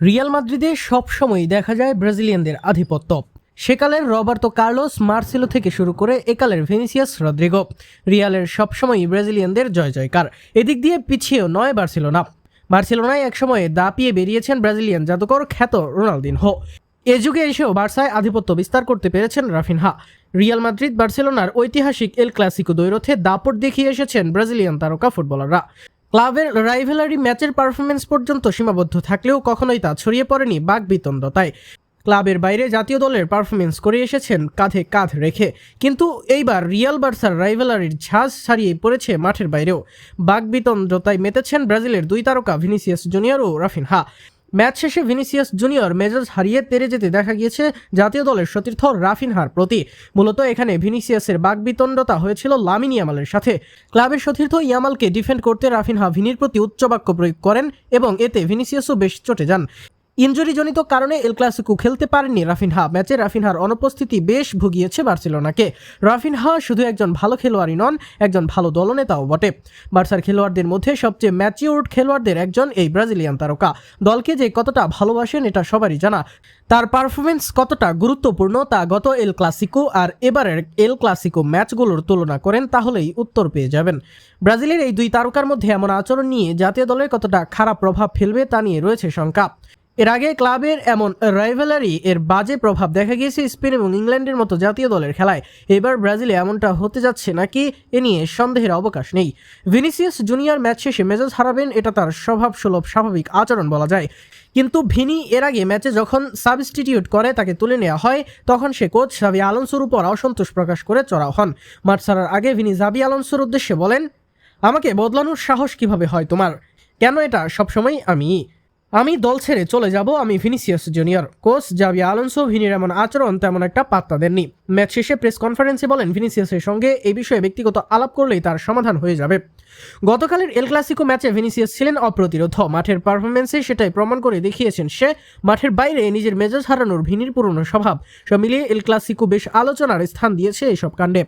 Real মাদ্রিদে সবসময়ই দেখা যায় ব্রাজিলিয়ানদের আধিপত্য। সেকালের রবার্তো কার্লোস মার্সেলো থেকে শুরু করে একালের ভেনিসিয়াস রদ্রিগো। রিয়ালের সবসময়ই ব্রাজিলিয়ানদের জয় জয়কার। এদিক দিয়ে পিছিয়েও নয় বার্সেলোনা। বার্সেলোনায় একসময়ে দাপিয়ে বেরিয়েছেন ব্রাজিলিয়ান জাদুকর খ্যাত রোনালদিনহো। এ যুগে এসেও বার্সায় আধিপত্য বিস্তার করতে পেরেছেন রাফিনহা। রিয়াল মাদ্রিদ বার্সেলোনার ঐতিহাসিক এল ক্লাসিকো দ্বৈরথে দাপট দেখিয়ে এসেছেন ব্রাজিলিয়ান তারকা ফুটবলাররা। ক্লাবের রাইভেলারি ম্যাচের পারফরমেন্স পর্যন্ত সীমাবদ্ধ থাকলেও কখনোই তা ছড়িয়ে পড়েনি বাকবিতণ্ডতায় ক্লাবের বাইরে জাতীয় দলের পারফরমেন্স করে এসেছেন কাঁধে কাঁধ রেখে। কিন্তু এইবার রিয়াল বার্সার রাইভেলারির ঝাঁজ ছাড়িয়ে পড়েছে মাঠের বাইরেও। বাকবিতণ্ডতায় মেতেছেন ব্রাজিলের দুই তারকা ভিনিসিয়াস জুনিয়র ও রাফিনহা। ম্যাচ শেষে ভিনিসিয়াস জুনিয়র মেজাজ হারিয়ে তেরে যেতে দেখা গিয়েছে জাতীয় দলের সতীর্থ রাফিনহার প্রতি। মূলত এখানে ভিনিসিয়াসের বাকবিতণ্ডতা হয়েছিল লামিন ইয়ামালের সাথে। ক্লাবের সতীর্থ ইয়ামালকে ডিফেন্ড করতে রাফিনহা ভিনির প্রতি উচ্চ বাক্য প্রয়োগ করেন এবং এতে ভিনিসিয়াসও বেশ চটে যান। ইনজুরিজনিত কারণে এল ক্লাসিকো খেলতে পারেননি রাফিনহা। ম্যাচে রাফিনহার অনুপস্থিতি বেশ ভুগিয়েছে বার্সেলোনাকে। রাফিনহা শুধু একজন ভালো খেলোয়াড়ই নন, একজন ভালো দলনেতাও বটে। বার্সার খেলোয়াড়দের মধ্যে সবচেয়ে ম্যাচিউরড খেলোয়াড়দের একজন এই ব্রাজিলিয়ান তারকা। দলকে যে কতটা ভালোবাসেন এটা সবারই জানা। তার পারফরমেন্স কতটা গুরুত্বপূর্ণ তা গত এল ক্লাসিকো আর এবারের এল ক্লাসিকো ম্যাচগুলোর তুলনা করেন, তাহলেই উত্তর পেয়ে যাবেন। ব্রাজিলের এই দুই তারকার মধ্যে এমন আচরণ নিয়ে জাতীয় দলের কতটা খারাপ প্রভাব ফেলবে তা নিয়ে রয়েছে শঙ্কা। এর আগে ক্লাবের এমন রাইভেলারি এর বাজে প্রভাব দেখা গিয়েছে স্পেন এবং ইংল্যান্ডের মতো জাতীয় দলের খেলায়। এবার ব্রাজিলে এমনটা হতে যাচ্ছে নাকি এ নিয়ে সন্দেহের অবকাশ নেই। ভিনিসিয়াস জুনিয়র ম্যাচ শেষে মেজাজ হারাবেন, এটা তার স্বভাব সুলভ স্বাভাবিক আচরণ বলা যায়। কিন্তু ভিনি এর আগে ম্যাচে যখন সাবস্টিটিউট করে তাকে তুলে নেওয়া হয়, তখন সে কোচ সাবি আলোনসোর উপর অসন্তোষ প্রকাশ করে চড়াও হন। মাঠ ছাড়ার আগে ভিনি জাবি আলোনসোর উদ্দেশ্যে বলেন, আমাকে বদলানোর সাহস কীভাবে হয় তোমার? কেন এটা সবসময় আমি? আমি দল ছেড়ে চলে যাব, আমি ভিনিসিয়াস জুনিয়র। কোচ জাভি আলোনসো, ভিনির এমন আচরণ তেমন একটা পাত্তা দেননি। ম্যাচ শেষে প্রেস কনফারেন্সে বলেন, ভিনিসিয়াসের সঙ্গে এই বিষয়ে ব্যক্তিগত আলাপ করলেই তার সমাধান হয়ে যাবে। গতকালের এল ক্লাসিকো ম্যাচে ভিনিসিয়াস ছিলেন অপ্রতিরোধ। মাঠের পারফরমেন্সে সেটাই প্রমাণ করে দেখিয়েছেন সে। মাঠের বাইরে নিজের মেজাজ হারানোর ভিনির পুরনো স্বভাব। সব মিলিয়ে এল ক্লাসিকো বেশ আলোচনার স্থান দিয়েছে এইসব কাণ্ডে।